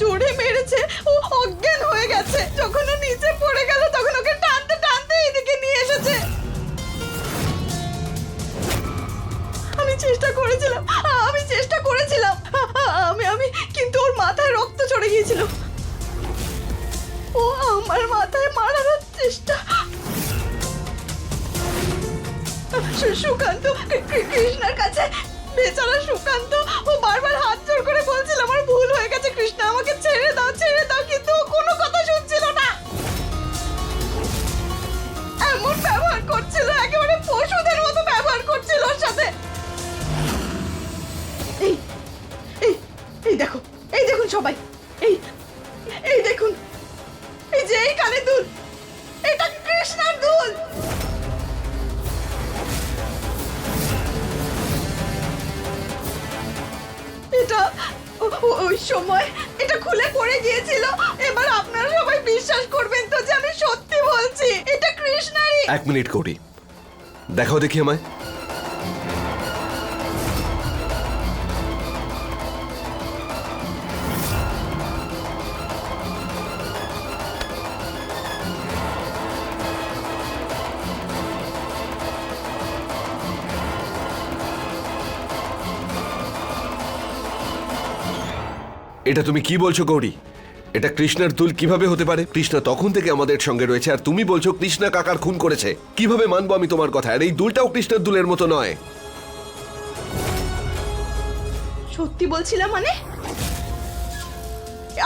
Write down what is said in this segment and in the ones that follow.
জোরে মেরেছে। ও অজ্ঞান হয়ে গেছে। যখন ও নিচে পড়ে গেল, তখন ওকে টানতে টানতে এদিকে নিয়ে এসেছে। আমি চেষ্টা করেছিলাম, আমি চেষ্টা করেছিলাম, আমি আমি, কিন্তু ওর মাথায় রক্ত চড়ে গিয়েছিল। ও আমার মাথায় মারার চেষ্টা। সুকান্ত কৃষ্ণার কাছে বেচারা সুকান্ত, ও বারবার হাত জোর করে বলছিল, আমার ভুল হয়ে গেছে, কৃষ্ণা, আমাকে ছেড়ে দাও ছেড়ে দাও, কিন্তু কোনো কথা শুনছিল না। এমন ব্যবহার করছিল, একেবারে পশুদের মতো ব্যবহার করছিল ওর সাথে। এই এই দেখো, এই দেখুন সবাই। সময় এটা খুলে পড়ে গিয়েছিল। এবার আপনারা সবাই বিশ্বাস করবেন তো যে আমি সত্যি বলছি। এটা কৃষ্ণারই এক মিনিট করি দেখাও দেখি আমায়। এটা তুমি কি বলছো, গৌরী? এটা কৃষ্ণার দুল কীভাবে হতে পারে? কৃষ্ণা তখন থেকে আমাদের সঙ্গে রয়েছে, আর তুমি বলছো কৃষ্ণা কাকার খুন করেছে। কীভাবে মানবো আমি তোমার কথা? আর এই দুলটাও কৃষ্ণার দুলের মতো নয়। সত্যি বলছিলাম মানে?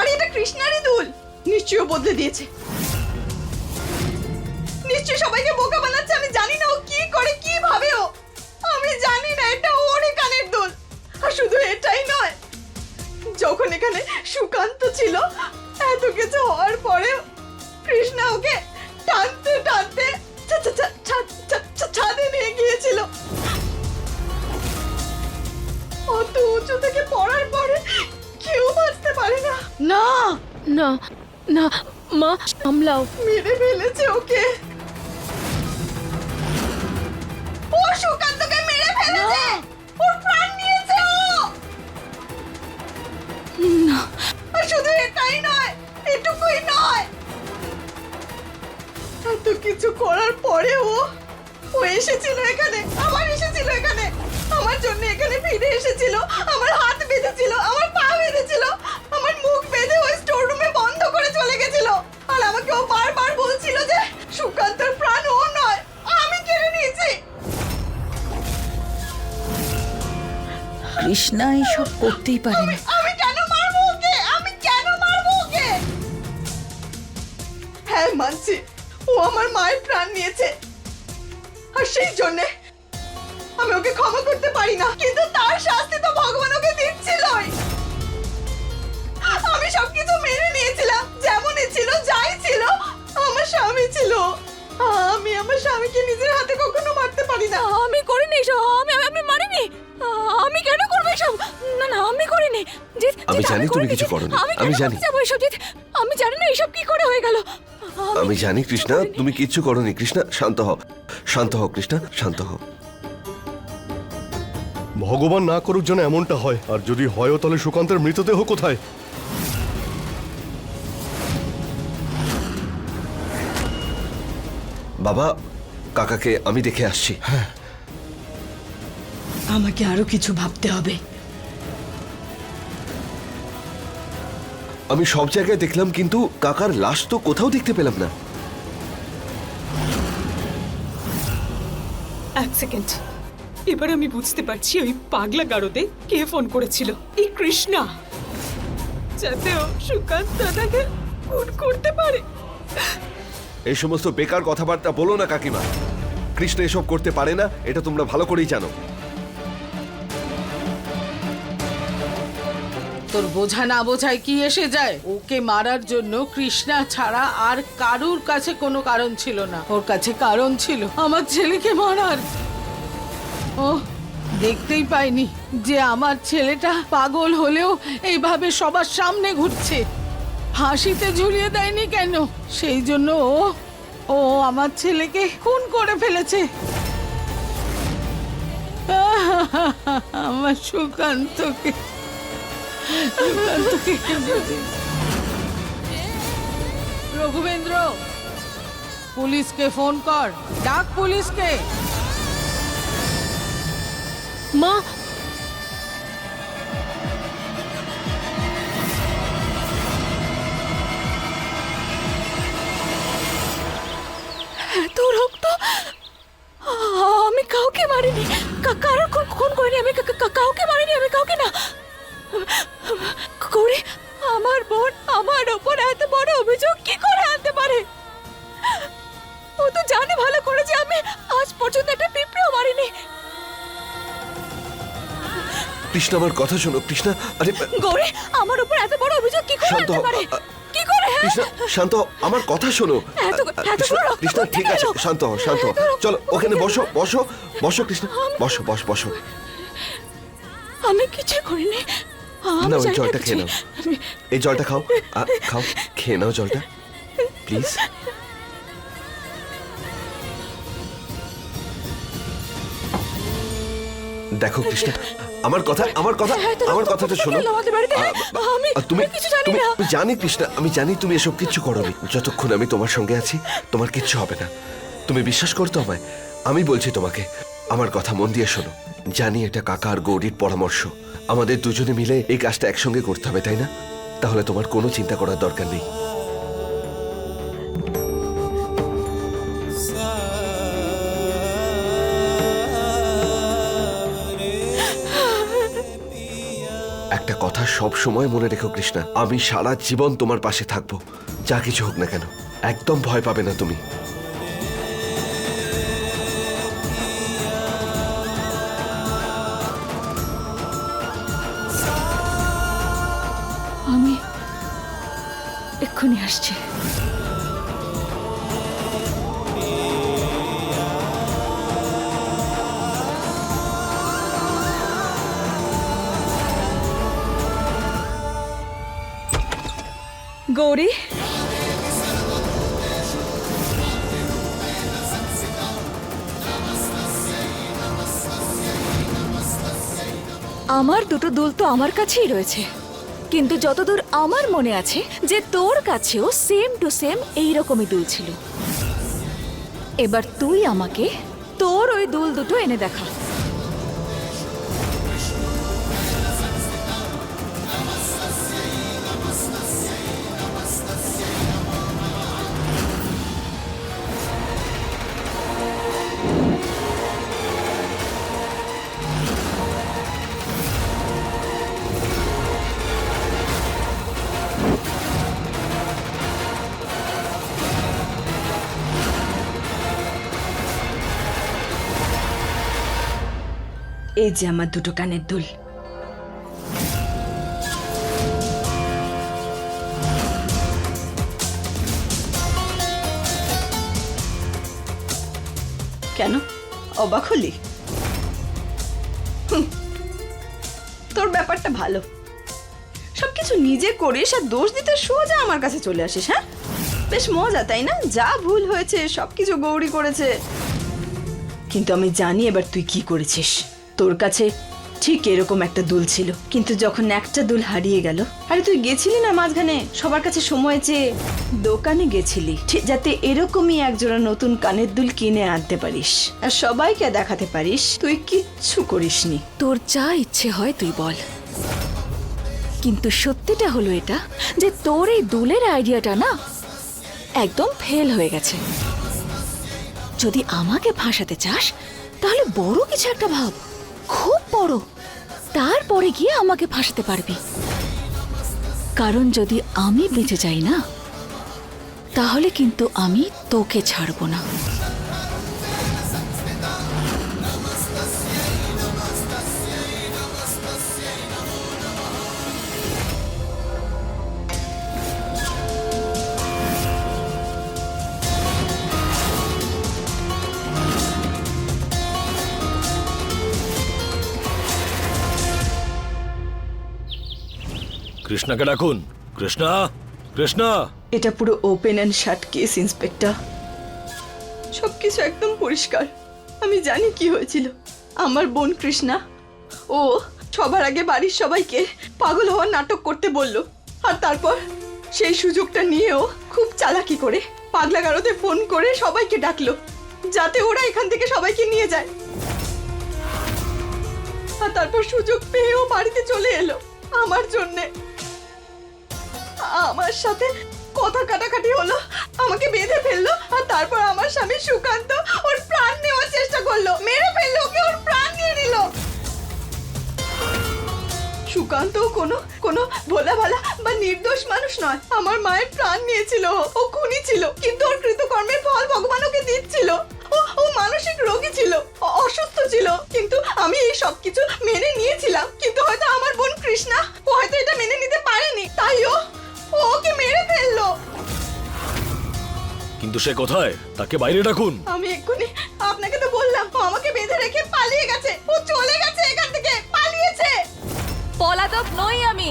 আরে, এটা কৃষ্ণারই দুল। নিশ্চয়ই বদলে দিয়েছে। নিশ্চয়ই সবাইকে বোকা বানাচ্ছে, আমি জানি না ও কি করে কি ভাবে ও। আমি জানি না, এটা ওরই কানের দুল। আর শুধু এটাই নয় যখন এখানে সুকান্ত ছিল এত কিছু হওয়ার পরে কৃষ্ণা ওকে টানতে টানতে ছাদে নিয়ে গিয়েছিল। অত উঁচু থেকে পড়ার পরে কেউ বাঁচতে পারে না। না না না মা সামলাও। মেরে ফেলেছে ওকে। ও সুকান্তকে মেরে ফেলেছে! করার ও। ও এসেছিল এখানে আমার এসেছিল এখানে। আমার জন্য এখানে ফিরে এসেছিল আমার হাত বেঁধেছিল আমার পা বেঁধেছিল আমার মুখ বেঁধে ওই স্টোর রুমে বন্ধ করে চলে গেছিল। আর আমাকে ও বারবার বলছিল যে সুকান্তর প্রাণ ও নয় আমি কেড়ে নিয়েছি। কৃষ্ণা এসব করতেই পারে না আমি কেন মারবো ওকে? আমি কেন মারবো ওকে? হ্যাঁ মানছি। ও আমার মায়ের নিয়েছে আর সেই জন্যে আমি ওকে ক্ষমা করতে পারি না। কিন্তু তার শাস্তি তো ভগবান ওকে দিচ্ছিলই। আমি সবকিছু মেনে নিয়েছিলাম। যেমনই ছিল, যাই ছিল, আমার স্বামী ছিল। আমি আমার স্বামীকে নিজের হাতে কখনো মারতে পারি না। আমি করিনি আমি আমি- আমি মারিনি। আমি কেন করব এসব? না না আমি করিনি। জিৎ, আমি জানি তুমি কিছু। করোনি। আমি জানি। যাব এসব জিৎ? আমি জানি না এসব কি করে হয়ে গেল। আমি জানি কৃষ্ণা তুমি কিচ্ছু করনি। কৃষ্ণা শান্ত হও। শান্ত হও কৃষ্ণা শান্ত হও। ভগবান না করুক যেন এমনটা হয়। আর যদি হয়ও তাহলে সুকান্তের মৃতদেহ কোথায়? বাবা কাকাকে আমি দেখে আসছি। আমাকে আরও কিছু ভাবতে হবে। আমি সব জায়গায় দেখলাম কিন্তু কাকার লাশ তো কোথাও দেখতে পেলাম না। এক সেকেন্ড। এবার আমি বুঝতে পারছি ওই পাগলা গারদে কে ফোন করেছিল। এই কৃষ্ণা। যাতে ও সুকান্ত দাদাকে খুন করতে পারে। এই সমস্ত বেকার কথাবার্তা বলো না কাকিমা। কৃষ্ণ এসব করতে পারে না এটা তোমরা ভালো করেই জানো। তোর বোঝা না বোঝায় কি এসে যায়? ওকে মারার জন্য কৃষ্ণা ছাড়া আর কারুর কাছে কোনো কারণ ছিল না। ওর কাছে কারণ ছিল আমার ছেলেকে মারার। ও, দেখতেই পাইনি যে আমার ছেলেটা পাগল হলেও এইভাবে সবার সামনে ঘুরছে। হাসিতে ঝুলিয়ে দেয়নি কেন? সেই জন্য ও ও আমার ছেলেকে খুন করে ফেলেছে। আমার সুকান্তকে। রঘুবেন্দ্র, পুলিশকে ফোন কর। ডাক পুলিশকে। মা। আমি কাউকে মারিনি। কারোর খুন করিনি আমি। কাউকে মারিনি আমি, কাউকে না। করে আমার বোন আমার ওপর এত বড় অভিযোগ কি করে আনতে পারে? ও তো জানে ভালো করে যে আমি আজ পর্যন্ত একটা পিঁপড়েও মারিনি। কৃষ্ণা আমার কথা শোনো কৃষ্ণা। আরে গৌরী আমার উপর এত বড় অভিযোগ কি করে শান্ত আনতে। পারে? কি করে হ্যাঁ? কৃষ্ণা শান্ত হও, আমার কথা শোনো। এত- এত কৃষ্ণা- বড় রক্ত কৃষ্ণা ঠিক আছে এলো? শান্ত হও শান্ত হও। এত রক্ত চলো ওখানে বসো বসো বসো কৃষ্ণা। বসো বস বসো। আমি কিছু করিনি। না ওই জলটা খেয়ে নাও। এই জলটা খাও। আ, খাও। খেয়ে নাও জলটা। প্লিজ দেখো কৃষ্ণা আমার কথা আমার কথা হ্যাঁ, আমার কথাটা শোনো? আ, আ, তুমি কিছু তুমি জানি কৃষ্ণা আমি জানি তুমি এসব কিচ্ছু করোনি। যতক্ষণ আমি তোমার সঙ্গে আছি তোমার কিচ্ছু হবে না। তুমি বিশ্বাস করতো আমায়। আমি বলছি তোমাকে আমার কথা মন দিয়ে শোনো। জানি এটা কাকা আর গৌরীর পরামর্শ। আমাদের দুজনে মিলে এই কাজটা একসঙ্গে করতে হবে, তাই না? তাহলে তোমার কোনো চিন্তা করার দরকার নেই। একটা কথা সব সময় মনে রেখো, কৃষ্ণা। আমি সারা জীবন তোমার পাশে থাকব। যা কিছু হোক না কেন। একদম ভয় পাবে না তুমি। আসছি। গৌরী? আমার দুটো দুল তো আমার কাছেই রয়েছে। কিন্তু যতদূর আমার মনে আছে যে তোর কাছেও সেম টু সেম এই রকমই দুল ছিল। এবার তুই আমাকে তোর ওই দুল দুটো এনে দেখা। এই যে আমার দুটো কানের দুল। কেন? অবাক হলি? তোর ব্যাপারটা ভালো। সবকিছু নিজে করিস আর দোষ দিতে সোজা আমার কাছে চলে আসিস হ্যাঁ? বেশ মজা, তাই না? যা ভুল হয়েছে, সবকিছু গৌরী করেছে। কিন্তু আমি জানি এবার তুই কি করেছিস। তোর কাছে ঠিক এরকম একটা দুল ছিল। কিন্তু যখন একটা দুল হারিয়ে গেল, আরে তুই গেছিলি না মাঝখানে? সবার কাছে সময় চেয়ে দোকানে গেছিলি যাতে এরকমই একজোড়া নতুন কানের দুল কিনে আনতে পারিস। আর সবাইকে দেখাতে পারিস, তুই কিচ্ছু করিসনি। তোর যা ইচ্ছে হয় তুই বল। কিন্তু সত্যিটা হলো এটা, যে তোর এই দুলের আইডিয়াটা না একদম ফেল হয়ে গেছে। যদি আমাকে ফাঁসাতে চাস, তাহলে বড় কিছু একটা ভাব। খুব বড়। তারপরে গিয়ে আমাকে ফাঁসাতে পারবি। কারণ যদি আমি বেঁচে যাই না, তাহলে কিন্তু আমি তোকে ছাড়ব না। কৃষ্ণাকে ডাকুন। কৃষ্ণা কৃষ্ণা। এটা পুরো open and shut case inspector সবকিছু একদম পরিষ্কার। আমি জানি কি হয়েছিল। আমার বোন কৃষ্ণা। ও সবার আগে বাড়ির সবাইকে পাগল হওয়ার নাটক করতে বলল। আর তারপর সেই সুযোগটা নিয়েও খুব চালাকি করে পাগলা গারোতে ফোন করে সবাইকে ডাকলো, যাতে ওরা এখান থেকে সবাইকে নিয়ে যায়। আর তারপর সুযোগ পেয়েও বাড়িতে চলে এলো আমার জন্যে। আমার সাথে কথা কাটাকাটি হলো, আমাকে বেঁধে ফেলল, আর তারপর আমার স্বামী সুকান্ত ওর প্রাণ নেওয়ার চেষ্টা করল। মেরে ফেলল, ওকে ওর প্রাণ নিয়ে নিল সুকান্ত কোনো কোনো ভোলা ভালা বা নির্দোষ মানুষ নয়। আমার মায়ের প্রাণ নিয়েছিল ও। খুনি ছিল, কিন্তু ওর কৃতকর্মের ফল ভগবান ওকে দিচ্ছিল। ও ও মানসিক রোগী ছিল অসুস্থ ছিল, কিন্তু আমি এই সব কিছু মেনে নিয়েছিলাম। কিন্তু হয়তো আমার বোন কৃষ্ণা, ও হয়তো এটা মেনে নিতে পারেনি। তাই ও কিন্তু সে কোথায়? তাকে বাইরে ডাকুন। আমি এক্ষুনি আপনাকে তো বললাম ও আমাকে বেঁধে রেখে পালিয়ে গেছে। ও চলে গেছে এখান থেকে পালিয়েছে। পলাতক নই আমি।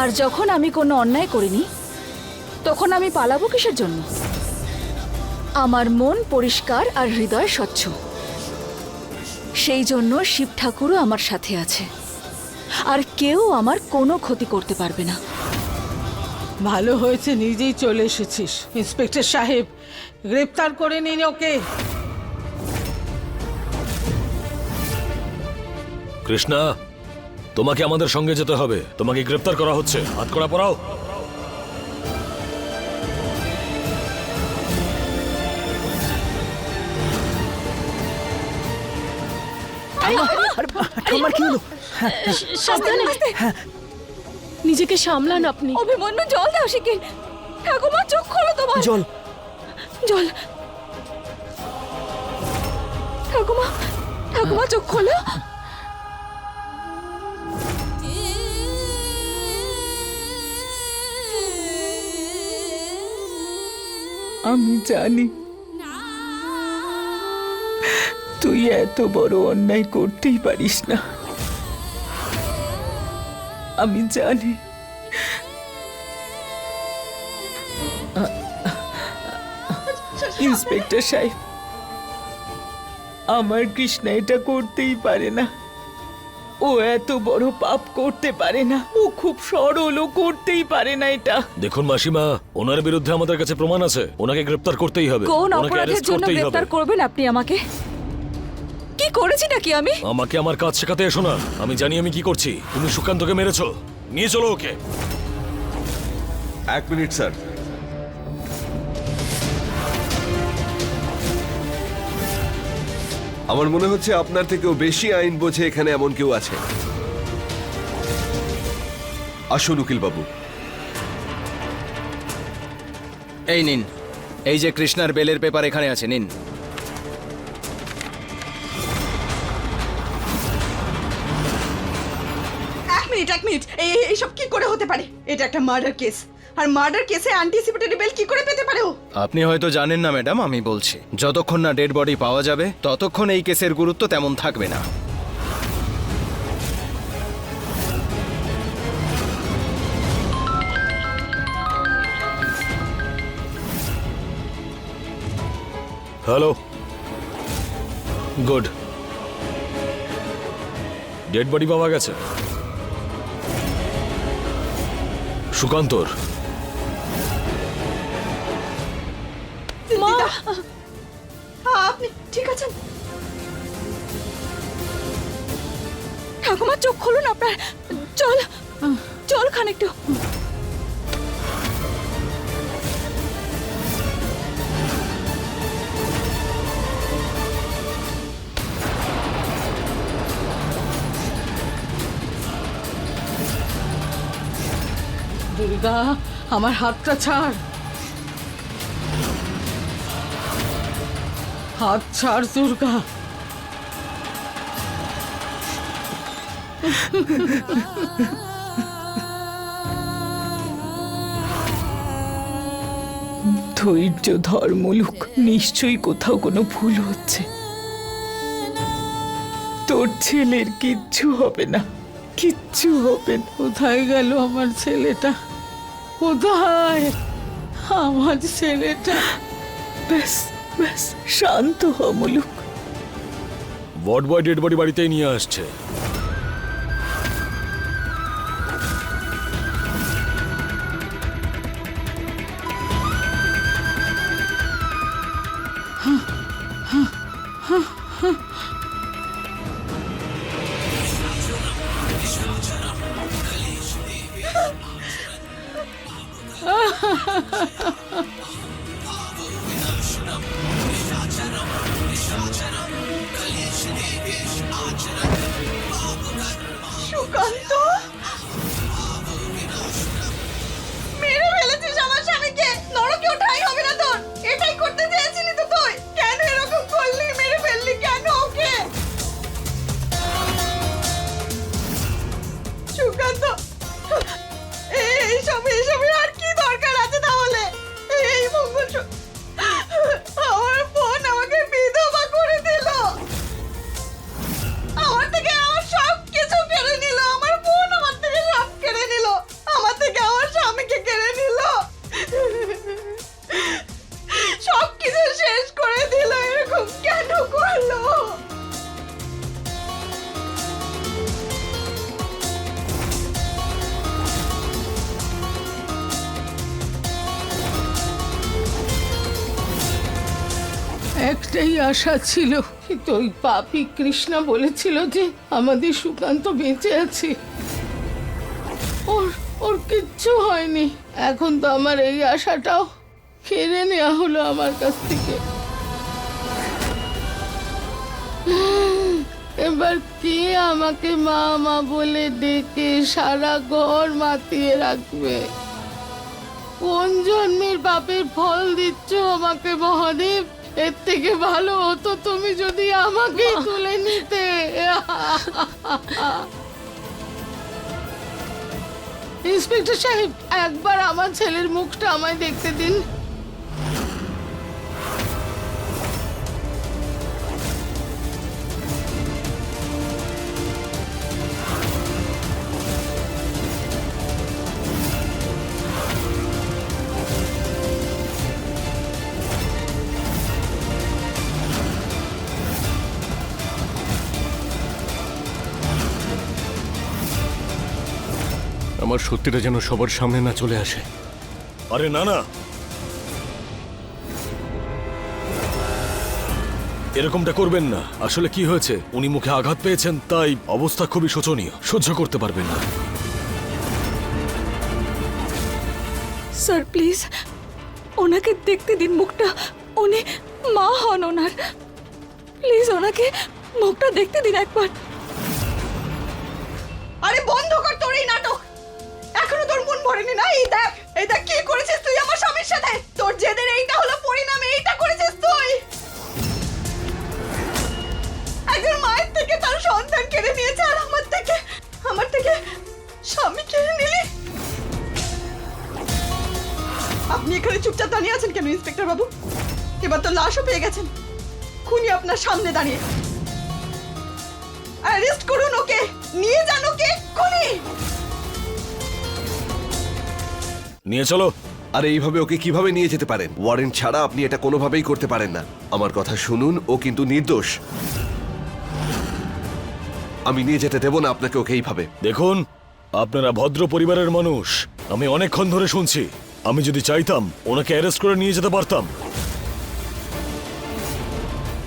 আর যখন আমি কোনো অন্যায় করিনি তখন আমি পালাবো কিসের জন্য? আমার মন পরিষ্কার আর হৃদয় স্বচ্ছ। সেই জন্য শিব ঠাকুরও আমার সাথে আছে। আর কেউ আমার কোনো ক্ষতি করতে পারবে না। ভালো হয়েছে নিজেই চলে এসেছিস। ইন্সপেক্টর সাহেব গ্রেপ্তার করে নিন ওকে। কৃষ্ণা তোমাকে আমাদের সঙ্গে যেতে হবে। তোমাকে গ্রেপ্তার করা হচ্ছে। হাত করা পড়াও ঠাম্মার কি হলো? সাবধানে। নিজেকে সামলান আপনি। অভিমন্যু জল দাও শিখিন ঠাকুমা চোখ খোলো তোমার। জল। জল। ঠাকুমা ঠাকুমা চোখ খোলো। আমি জানি তুই এত বড় অন্যায় করতেই পারিস না। আমি জানি। ইন্সপেক্টর সাহেব আমার কৃষ্ণা এটা করতেই পারে না। ও এত বড় পাপ করতে পারে না। ও খুব সরল ও করতেই পারে না এটা। দেখুন মাসিমা ওনার বিরুদ্ধে আমাদের কাছে প্রমাণ আছে। ওনাকে গ্রেপ্তার করতেই হবে। কোন অপরাধের জন্য গ্রেফতার করবেন আপনি আমাকে? কি করেছি নাকি আমি? আমাকে আমার কাজ শেখাতে এসো না। আমি জানি আমি কি করছি। তুমি সুকান্তকে মেরেছো। নিয়ে চলো ওকে। এক মিনিট স্যার। আমার মনে হচ্ছে আপনার থেকেও বেশি আইন বোঝে এখানে এমন কেউ আছে। আসুন উকিল বাবু এই নিন। এই যে কৃষ্ণার বেলের পেপার এখানে আছে নিন। এইসব কি করে হতে পারে? এটা একটা মার্ডার কেস আর মার্ডার কেসে অ্যান্টিসিপেটরি বেল কি করে পেতে পারে ও? আপনি হয়তো জানেন না ম্যাডাম আমি বলছি। যতক্ষণ না ডেড বডি পাওয়া যাবে ততক্ষণ এই কেসের গুরুত্ব তেমন থাকবে না। হ্যালো গুড ডেড বডি পাওয়া গেছে? সুকান্তর। মা! আপনি ঠিক আছেন? ঠাকুমা চোখ খুলুন আপনার। চল চল খানিকটু। দুর্গা আমার হাতটা ছাড়। হাত ছাড় দুর্গা। ধৈর্য ধর মুলুক নিশ্চয়ই কোথাও কোনো ভুল হচ্ছে। তোর ছেলের কিচ্ছু হবে না কিচ্ছু হবে কোথায় গেল আমার ছেলেটা? কোথায় আমার ছেলেটা। ব্যাস ব্যাস, শান্ত হ, মুলুক। ওয়ার্ড বয় ডেড বডি বাড়িতেই নিয়ে আসছে। সুকান্ত আশা ছিল, কিন্তু ওই পাপি কৃষ্ণা বলেছিল যে আমাদের সুকান্ত বেঁচে আছে। ওর ওর কিচ্ছু হয়নি। এখন তো আমার এই আশাটাও কেড়ে নেওয়া হলো আমার কাছ থেকে। এবার কে আমাকে মা মা বলে ডেকে সারা ঘর মাতিয়ে রাখবে? কোন জন্মের পাপের ফল দিচ্ছ আমাকে মহাদেব? এর থেকে ভালো হতো তুমি যদি আমাকে তুলে নিতে। ইন্সপেক্টর সাহেব, একবার আমার ছেলের মুখটা আমায় দেখতে দিন। আমার সত্যিটা যেন সবার সামনে না চলে আসে। আরে না না। এরকমটা করবেন না। আসলে কি হয়েছে? উনি মুখে আঘাত পেয়েছেন তাই অবস্থা খুবই শোচনীয়। সহ্য করতে পারবেন না। Sir please. ওনাকে দেখতে দিন মুখটা। উনি মা হন ওনার। প্লিজ ওনাকে মুখটা দেখতে দিন একবার। আরে বন্ধ কর তোর এই নাটক। এখনও তোর মন ভরেনি না? এই দেখ, এই কি করেছিস তুই আমার স্বামীর সাথে? তোর জেদের এইটা হলো পরিণাম, এইটা করেছিস তুই? একজন মায়ের থেকে তার সন্তান কেড়ে নিয়েছে আর আমার থেকে আমার থেকে স্বামী কেড়ে নিলি? আপনি এখানে চুপচাপ দাঁড়িয়ে আছেন কেন, ইন্সপেক্টর বাবু? এবার তো লাশও পেয়ে গেছেন। খুনি আপনার সামনে দাঁড়িয়ে। অ্যারেস্ট করুন ওকে, নিয়ে যান ওকে খুনি নিয়ে চলো। আর এইভাবে ওকে কীভাবে নিয়ে যেতে পারেন? ওয়ারেন্ট ছাড়া আপনি এটা কোনোভাবেই করতে পারেন না। আমার কথা শুনুন, ও কিন্তু নির্দোষ। আমি নিয়ে যেতে দেব না আপনাকে ওকে এইভাবে। দেখুন, আপনারা ভদ্র পরিবারের মানুষ। আমি অনেকক্ষণ ধরে শুনছি। আমি যদি চাইতাম, ওনাকে অ্যারেস্ট করে নিয়ে যেতে পারতাম।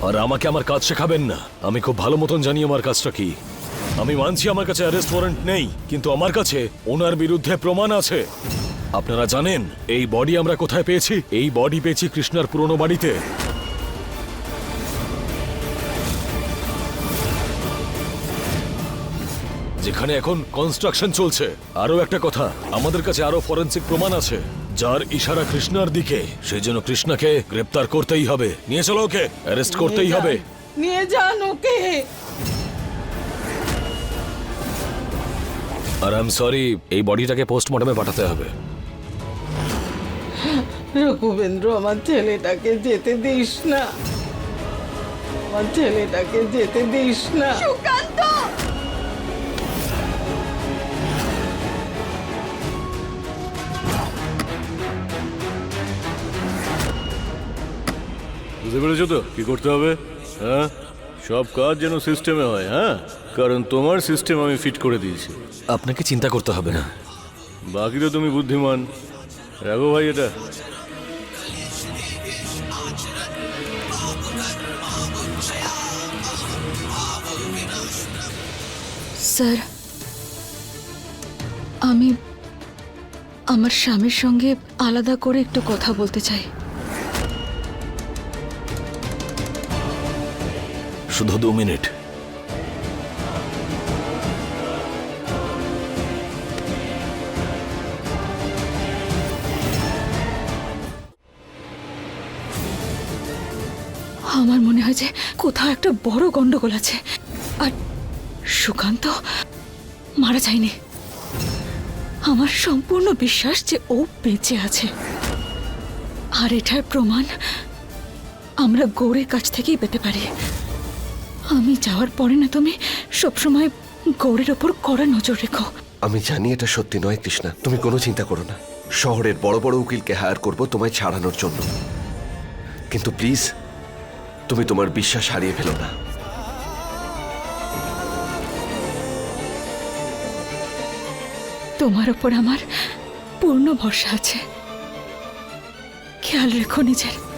আর আমাকে আমার কাজ শেখাবেন না। আমি খুব ভালো মতন জানি আমার কাজটা কি। আমি মানছি আমার কাছে অ্যারেস্ট ওয়ারেন্ট নেই, কিন্তু আমার কাছে ওনার বিরুদ্ধে প্রমাণ আছে। আপনারা জানেন এই বডি আমরা কোথায় পেয়েছি? এই বডি পেয়েছি কৃষ্ণার পুরনো বাড়িতে। যেখানে এখন কনস্ট্রাকশন চলছে। আরও একটা কথা আমাদের কাছে আরও ফরেন্সিক প্রমাণ আছে যার ইশারা কৃষ্ণার দিকে। সেই জন্য কৃষ্ণাকে গ্রেপ্তার করতেই হবে। নিয়ে চলো ওকে অ্যারেস্ট করতেই হবে। নিয়ে যান ওকে। আর আই এম সরি এই বডিটাকে পোস্টমর্টমে পাঠাতে হবে। রঘুবেন্দ্র আমার ছেলেটাকে যেতে দিস না। আমার ছেলেটাকে যেতে দিস না। সুকান্ত! বুঝতে পেরেছ তো? কি করতে হবে? হ্যাঁ? সব কাজ যেন সিস্টেমে হয় হ্যাঁ? কারণ তোমার সিস্টেম আমি ফিট করে দিয়েছি। আপনাকে চিন্তা করতে হবে না। বাকি তো তুমি বুদ্ধিমান। রাখো ভাই এটা স্যার আমি আমার স্বামীর সঙ্গে আলাদা করে একটু কথা বলতে চাই শুধু দু মিনিট কোথাও একটা বড় গন্ডগোল আছে। আর সুকান্ত মারা যায়নি। আমার সম্পূর্ণ বিশ্বাস যে ও বেঁচে আছে। আর এটার প্রমাণ আমরা গৌরের কাছ থেকেই পেতে পারি। আমি যাওয়ার পরে না তুমি সবসময় গৌরের ওপর কড়া নজর রেখো। আমি জানি এটা সত্যি নয়, কৃষ্ণা। তুমি কোনো চিন্তা করো না। শহরের বড় বড় উকিলকে হায়ার করব তোমায় ছাড়ানোর জন্য। কিন্তু প্লিজ তুমি তোমার বিশ্বাস হারিয়ে ফেলো না। তোমার উপর আমার পূর্ণ ভরসা আছে। খেয়াল রেখো নিজের।